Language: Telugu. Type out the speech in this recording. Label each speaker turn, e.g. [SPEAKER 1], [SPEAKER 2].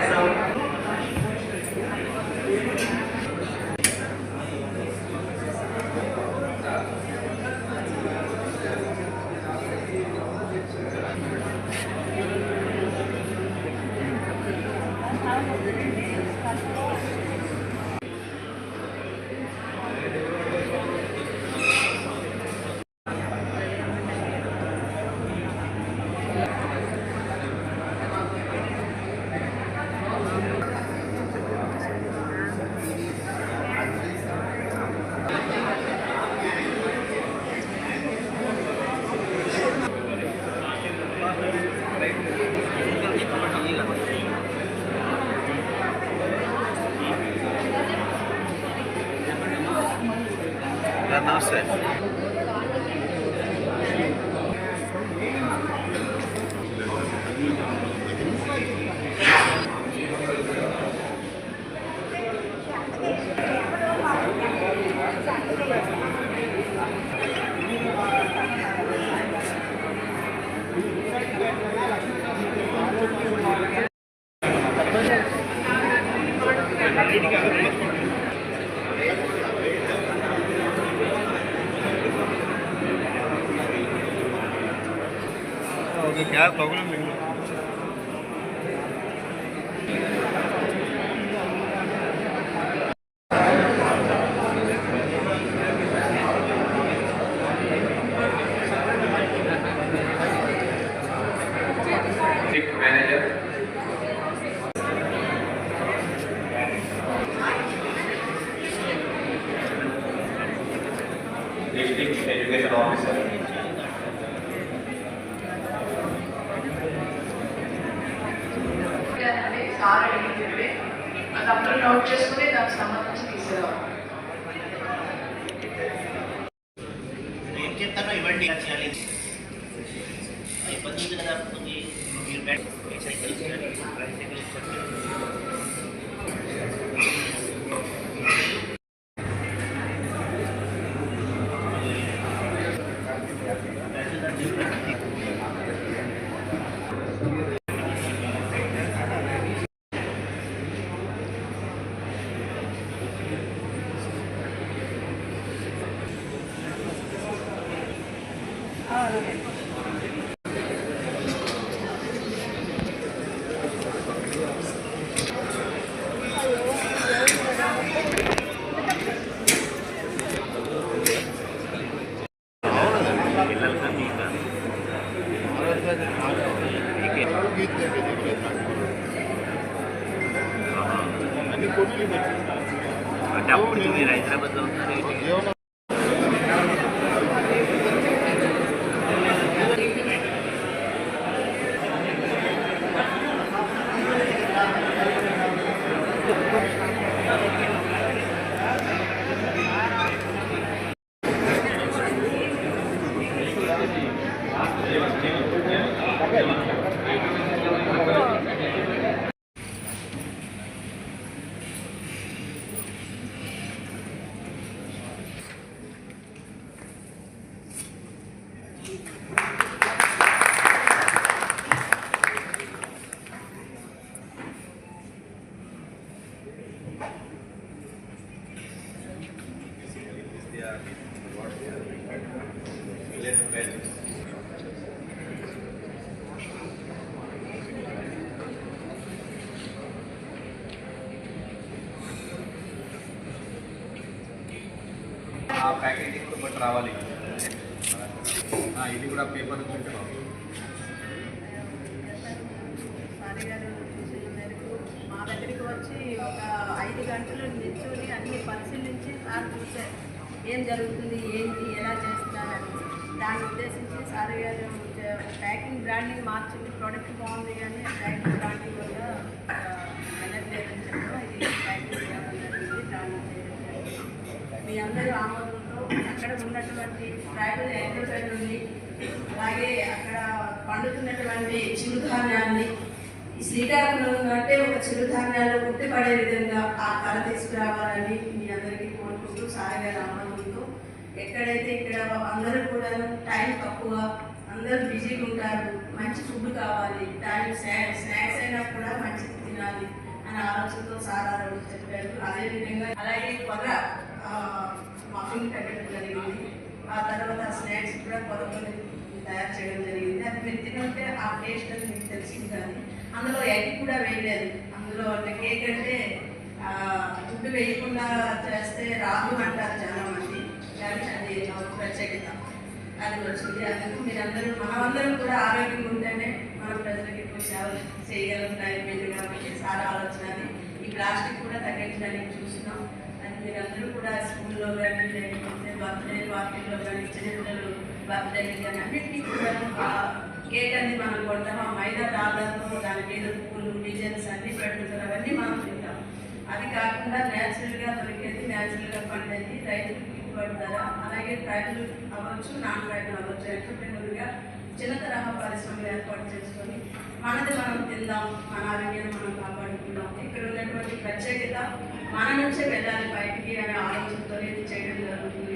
[SPEAKER 1] coração.
[SPEAKER 2] Tá Thank lugar não
[SPEAKER 3] serve. Thank 啊，总共。note చేసుకుని దానికి సంబంధించి తీసుకురావాలి
[SPEAKER 4] ఏం చెప్తానో ఇవ్వండి చేయాలి. ఇబ్బంది కదా కొన్ని మీరు సైకిల్ సైకిల్. ఇచ్చారు
[SPEAKER 1] అంటే అప్పుడు మీరు హైదరాబాద్లో ఉన్నారు
[SPEAKER 2] ఆ ప్యాకేజింగ్ కూడా బట్ రావాలి ఆ, ఇది కూడా పేపర్
[SPEAKER 5] గారు మా దగ్గరికి వచ్చి ఒక ఐదు గంటలు నిల్చొని అన్ని పరిశీలించి సార్ చూశారు ఏం జరుగుతుంది ఏంటి ఎలా చేస్తున్నారని దాన్ని ఉద్దేశించి సార్ గారు ప్యాకింగ్ బ్రాండింగ్ మార్చింది ప్రోడక్ట్ బాగుంది కానీ ప్యాకింగ్ బ్రాండింగ్ కూడా వెళ్ళట్లేదని చెప్పడం ఇది ప్యాకింగ్ చేయడం జరిగింది జరిగింది మీ అందరూ ఆమోదం అక్కడ ఉన్నటువంటి ట్రైబల్ ఎంటర్ప్రైజ్ ఉంది అలాగే అక్కడ పండుతున్నటువంటి చిరుధాన్యాన్ని శ్రీకాకుళం అంటే ఒక చిరుధాన్యాలు ఉట్టిపడే విధంగా ఆ కళ తీసుకురావాలని మీ అందరికీ కోరుకుంటూ సాయిగా రామనంతో ఎక్కడైతే ఇక్కడ అందరూ కూడా టైం తక్కువ అందరూ బిజీగా ఉంటారు మంచి ఫుడ్ కావాలి టైం స్నాక్స్ స్నాక్స్ అయినా కూడా మంచి తినాలి రాజుతో సారా రోజు చెప్పారు. అదేవిధంగా అలాగే కొర మఫిన్ పెట్టడం జరిగింది. ఆ తర్వాత స్నాక్స్ కూడా పొలంలో తయారు చేయడం జరిగింది. అది మీరు తినంటే ఆ టేస్ట్ అది మీకు తెలిసింది కానీ అందులో ఎగ్ కూడా వేయలేదు. అందులో అంటే కేక్ అంటే ఫుడ్ వేయకుండా చేస్తే రాదు అంటారు చాలామంది. కానీ అది ప్రత్యేకత. అది వచ్చింది. అందుకు మీరందరూ మనమందరం కూడా ఆరోగ్యంగా ఉంటేనే మన ప్రజలకు ఎక్కువ సేవలు చేయగలం టైం కాబట్టి చాలా ఆలోచన ఈ ప్లాస్టిక్ కూడా తగ్గించడానికి చూస్తున్నాం. మీరందరూ కూడా స్కూల్లో కానీ లేకపోతే బర్త్డే పార్టీలో కానీ చిన్నపిల్లలు బర్త్డే కానీ అన్నింటినీ కూడా కేక్ అనేది మనం కొంటాం ఆ మైదా దాదాపు దాని మీద పూలు డిజైన్స్ అన్నీ పెడుతుంటారు. అవన్నీ మనం తింటాం. అది కాకుండా న్యాచురల్గా దొరికేది న్యాచురల్గా పండేది రైతులకు గిట్టుబాటు ధర అలాగే ట్రైబల్ అవ్వచ్చు నాన్ ట్రైబల్ అవ్వచ్చు. ఎంటర్ప్రీనర్గా చిన్న తరహా పరిశ్రమలు ఏర్పాటు చేసుకొని మనది మనం తిందాం మన ఆరోగ్యాన్ని మనం కాపాడుకుందాం. ఇక్కడ ఉన్నటువంటి ప్రత్యేకత మన నుంచే వెళ్ళాలి బయటికి అనే ఆలోచనతో చేయడం జరుగుతుంది.